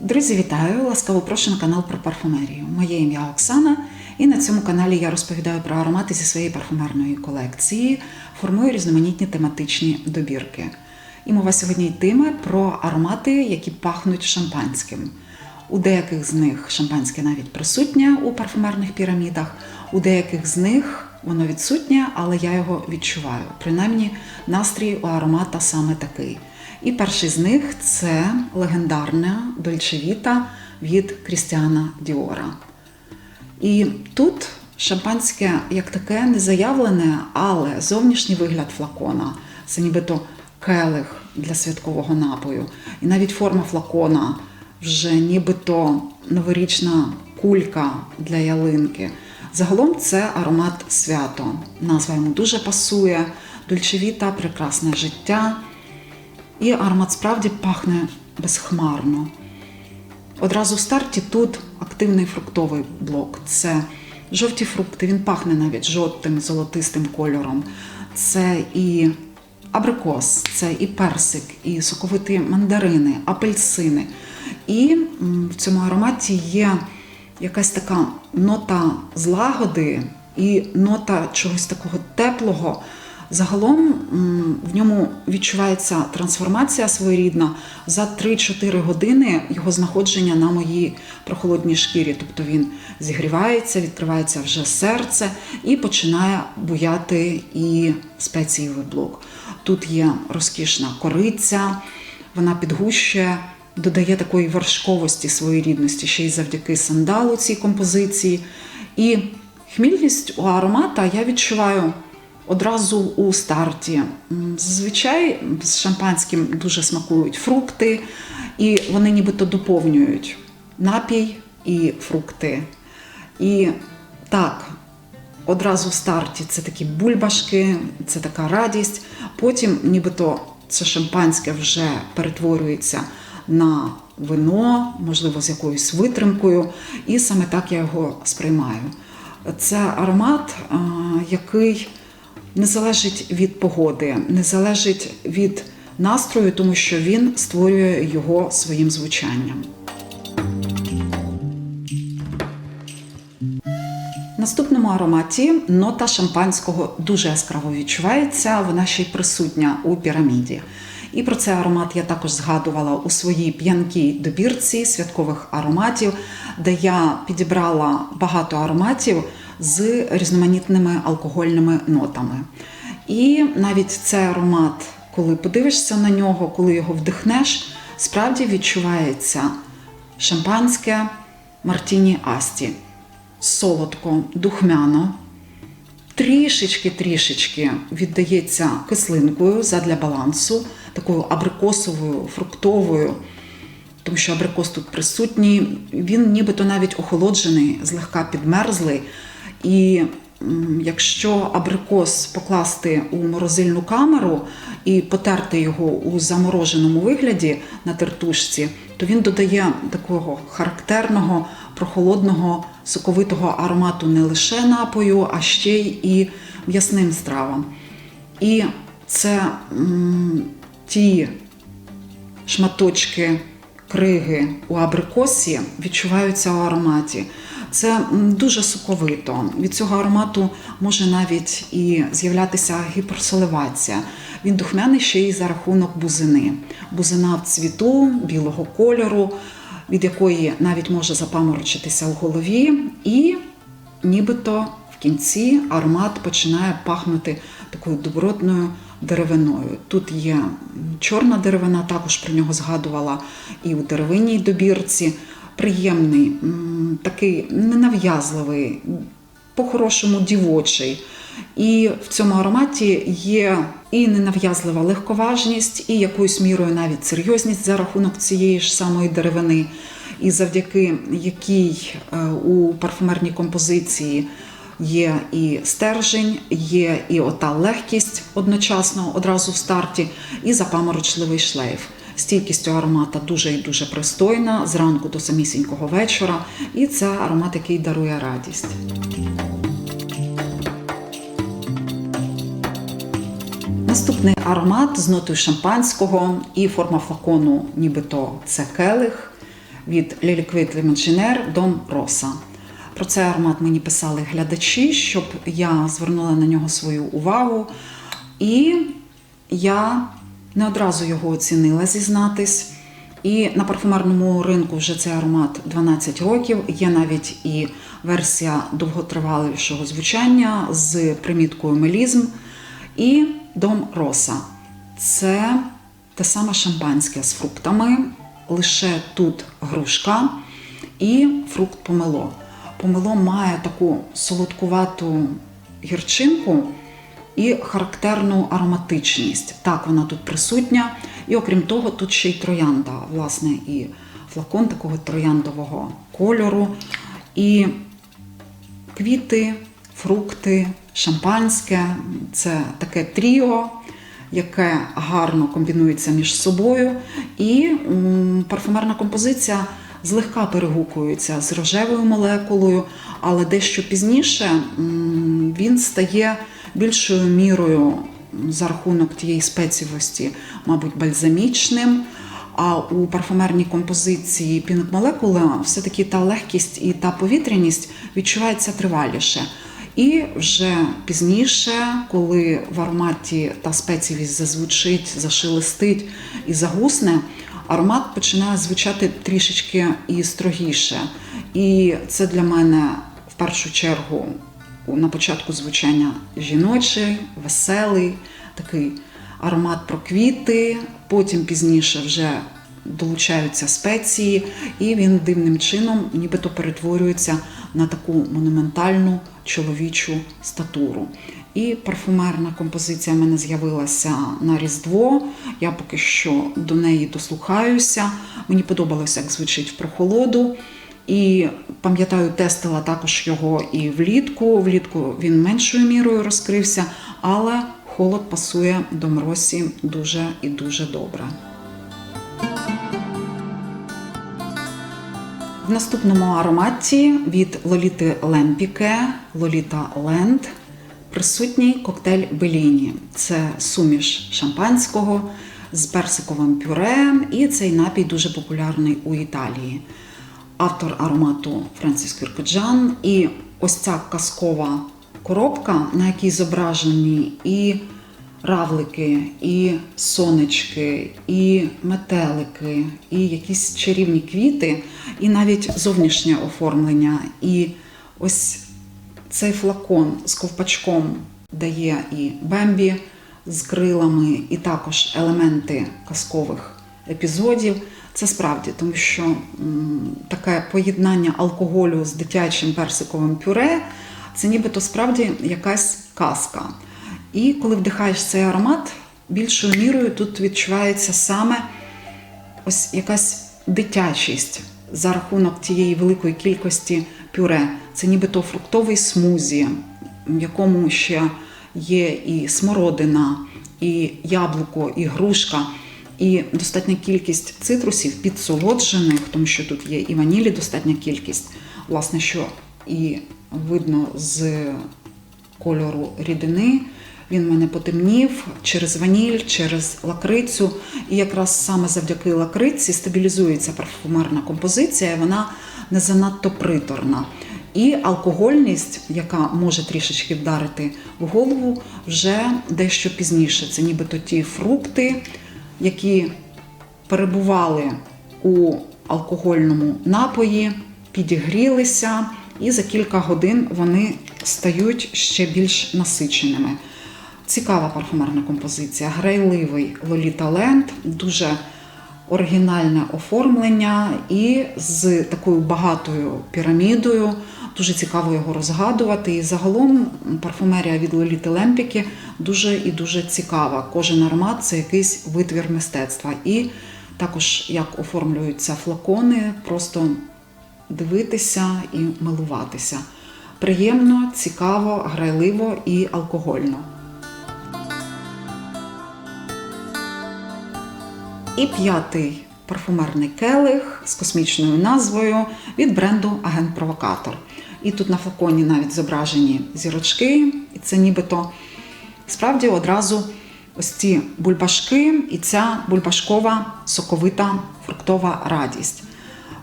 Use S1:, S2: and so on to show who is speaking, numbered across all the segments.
S1: Друзі, вітаю! Ласкаво прошу на канал про парфумерію. Моє ім'я Оксана, і на цьому каналі я розповідаю про аромати зі своєї парфумерної колекції, формую різноманітні тематичні добірки. І мова сьогодні йтиме про аромати, які пахнуть шампанським. У деяких з них шампанське навіть присутнє у парфумерних пірамідах, у деяких з них воно відсутнє, але я його відчуваю. Принаймні, настрій у аромата саме такий. І перший з них це легендарна дольчевіта від Крістіана Діора. І тут шампанське як таке не заявлене, але зовнішній вигляд флакона це нібито келих для святкового напою. І навіть форма флакона вже нібито новорічна кулька для ялинки. Загалом це аромат свято. Назва йому дуже пасує. Дольчевіта, прекрасне життя. І аромат справді пахне безхмарно. Одразу в старті тут активний фруктовий блок. Це жовті фрукти, він пахне навіть жовтим, золотистим кольором. Це і абрикос, це і персик, і соковиті мандарини, апельсини. І в цьому ароматі є якась така нота злагоди і нота чогось такого теплого. Загалом в ньому відчувається трансформація своєрідна за 3-4 години його знаходження на моїй прохолодній шкірі. Тобто він зігрівається, відкривається вже серце і починає буяти і спецієвий блок. Тут є розкішна кориця, вона підгущує, додає такої вершковості своєрідності, ще й завдяки сандалу цій композиції. І хмільність у аромата я відчуваю одразу у старті. Зазвичай з шампанським дуже смакують фрукти, і вони нібито доповнюють напій і фрукти. І так, одразу в старті це такі бульбашки, це така радість. Потім, нібито це шампанське вже перетворюється на вино, можливо, з якоюсь витримкою, і саме так я його сприймаю. Це аромат, який не залежить від погоди, не залежить від настрою, тому що він створює його своїм звучанням. Наступному ароматі нота шампанського дуже яскраво відчувається, вона ще й присутня у піраміді. І про цей аромат я також згадувала у своїй п'янкій добірці святкових ароматів, де я підібрала багато ароматів з різноманітними алкогольними нотами. І навіть цей аромат, коли подивишся на нього, коли його вдихнеш, справді відчувається шампанське Мартіні Асті. Солодко, духмяно, трішечки-трішечки віддається кислинкою задля балансу, такою абрикосовою, фруктовою, тому що абрикос тут присутній, він нібито навіть охолоджений, злегка підмерзлий. І якщо абрикос покласти у морозильну камеру і потерти його у замороженому вигляді на тертушці, то він додає такого характерного прохолодного соковитого аромату не лише напою, а ще й і м'ясним стравам. І це м, ті шматочки криги у абрикосі відчуваються у ароматі. Це дуже соковито. Від цього аромату може навіть і з'являтися гіперсоливація. Він духмяний ще й за рахунок бузини. Бузина в цвіту, білого кольору, від якої навіть може запаморочитися в голові, і нібито в кінці аромат починає пахнути такою добротною деревиною. Тут є чорна деревина, також про нього згадувала і у деревинній добірці. Приємний, такий ненав'язливий, по-хорошому дівочий. І в цьому ароматі є і ненав'язлива легковажність, і якоюсь мірою навіть серйозність за рахунок цієї ж самої деревини, і завдяки якій е, у парфумерній композиції є і стержень, є і ота легкість одночасно одразу в старті, і запаморочливий шлейф. Стійкість у аромата дуже і дуже пристойна зранку до самісінького вечора, і це аромат, який дарує радість. Наступний аромат з нотою шампанського і форма флакону, нібито це келих. від Ліліквит Лімонжінер Дом Роса. Про цей аромат мені писали глядачі, щоб я звернула на нього свою увагу. І я не одразу його оцінила зізнатись. І на парфумерному ринку вже цей аромат 12 років. Є навіть і версія довготривалішого звучання з приміткою мелізм. І дом роса. Це те саме шампанське з фруктами, лише тут грушка і фрукт помело. Помело має таку солодкувату гірчинку і характерну ароматичність. Так, вона тут присутня. І окрім того, тут ще й троянда, власне, і флакон такого трояндового кольору. І квіти, фрукти, шампанське це таке тріо, яке гарно комбінується між собою. І парфумерна композиція злегка перегукується з рожевою молекулою, але дещо пізніше він стає більшою мірою за рахунок тієї спецівості, мабуть, бальзамічним. А у парфумерній композиції Pink Molecule все-таки та легкість і та повітряність відчувається триваліше. І вже пізніше, коли в ароматі та спецівість зазвучить, зашелестить і загусне, аромат починає звучати трішечки і строгіше. І це для мене в першу чергу на початку звучання жіночий, веселий, такий аромат про квіти, потім пізніше вже долучаються спеції, і він дивним чином нібито перетворюється на таку монументальну чоловічу статуру. І парфумерна композиція в мене з'явилася на Різдво. Я поки що до неї дослухаюся. Мені подобалося, як звучить в прохолоду. І пам'ятаю, тестила також його і влітку. Влітку він меншою мірою розкрився, але холод пасує до мросі дуже і дуже добре. В наступному ароматі від Лоліти Лемпіке, Лоліта Ленд, присутній коктейль Беліні. Це суміш шампанського з персиковим пюре, і цей напій дуже популярний у Італії. Автор аромату Френсіс Кюркеджан. І ось ця казкова коробка, на якій зображені і равлики, і сонечки, і метелики, і якісь чарівні квіти, і навіть зовнішнє оформлення. І ось цей флакон з ковпачком дає і бембі з крилами, і також елементи казкових епізодів. Це справді, тому що таке поєднання алкоголю з дитячим персиковим пюре це нібито справді якась казка. І коли вдихаєш цей аромат, більшою мірою тут відчувається саме ось якась дитячість за рахунок тієї великої кількості пюре. Це нібито фруктовий смузі, в якому ще є і смородина, і яблуко, і грушка, і достатня кількість цитрусів підсолоджених, тому що тут є і ванілі достатня кількість, власне, що і видно з кольору рідини. Він в мене потемнів через ваніль, через лакрицю. І якраз саме завдяки лакриці стабілізується парфумерна композиція, вона не занадто приторна. І алкогольність, яка може трішечки вдарити в голову, вже дещо пізніше. Це нібито ті фрукти, які перебували у алкогольному напої, підігрілися, і за кілька годин вони стають ще більш насиченими. Цікава парфумерна композиція, грайливий Лоліта Ленд, дуже оригінальне оформлення і з такою багатою пірамідою. Дуже цікаво його розгадувати. І загалом парфумерія від Лоліти Лемпіки дуже і дуже цікава. Кожен аромат це якийсь витвір мистецтва. І також як оформлюються флакони, просто дивитися і милуватися. Приємно, цікаво, грайливо і алкогольно. І п'ятий парфумерний келих з космічною назвою від бренду Агент Провокатор. І тут на флаконі навіть зображені зірочки, і це нібито справді одразу ось ці бульбашки і ця бульбашкова соковита фруктова радість.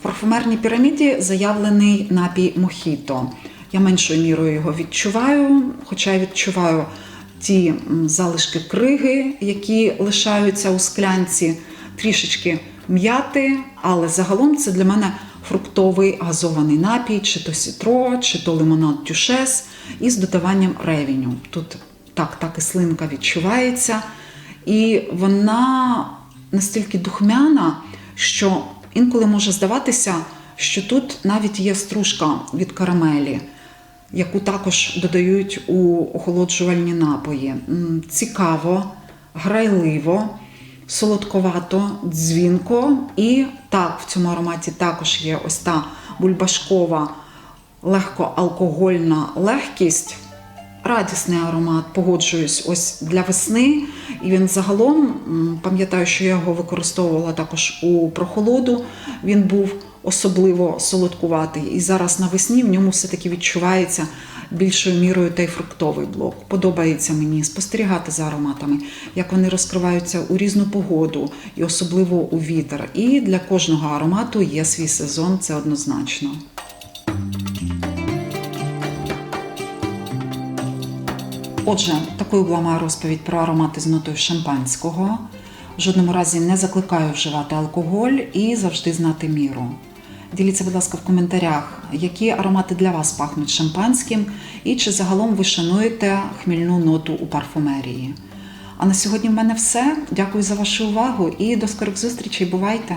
S1: В парфумерній піраміді заявлений напій Мохіто. Я меншою мірою його відчуваю, хоча я відчуваю ті залишки криги, які лишаються у склянці, трішечки м'яти, але загалом це для мене фруктовий газований напій, чи то сітро, чи то лимонад дюшес із додаванням ревіню. Тут так, та кислинка відчувається, і вона настільки духмяна, що інколи може здаватися, що тут навіть є стружка від карамелі, яку також додають у охолоджувальні напої. Цікаво, грайливо, солодковато, дзвінко. І так, в цьому ароматі також є ось та бульбашкова, легкоалкогольна легкість. Радісний аромат, погоджуюсь ось для весни. І він загалом, пам'ятаю, що я його використовувала також у прохолоду. Він був особливо солодкуватий. І зараз навесні в ньому все-таки відчувається більшою мірою той фруктовий блок. Подобається мені спостерігати за ароматами, як вони розкриваються у різну погоду, і особливо у вітер. І для кожного аромату є свій сезон, це однозначно. Отже, такою була моя розповідь про аромати з нотою шампанського. В жодному разі не закликаю вживати алкоголь і завжди знати міру. Діліться, будь ласка, в коментарях, які аромати для вас пахнуть шампанським, і чи загалом ви шануєте хмільну ноту у парфумерії. А на сьогодні в мене все. Дякую за вашу увагу і до скорих зустрічей. Бувайте!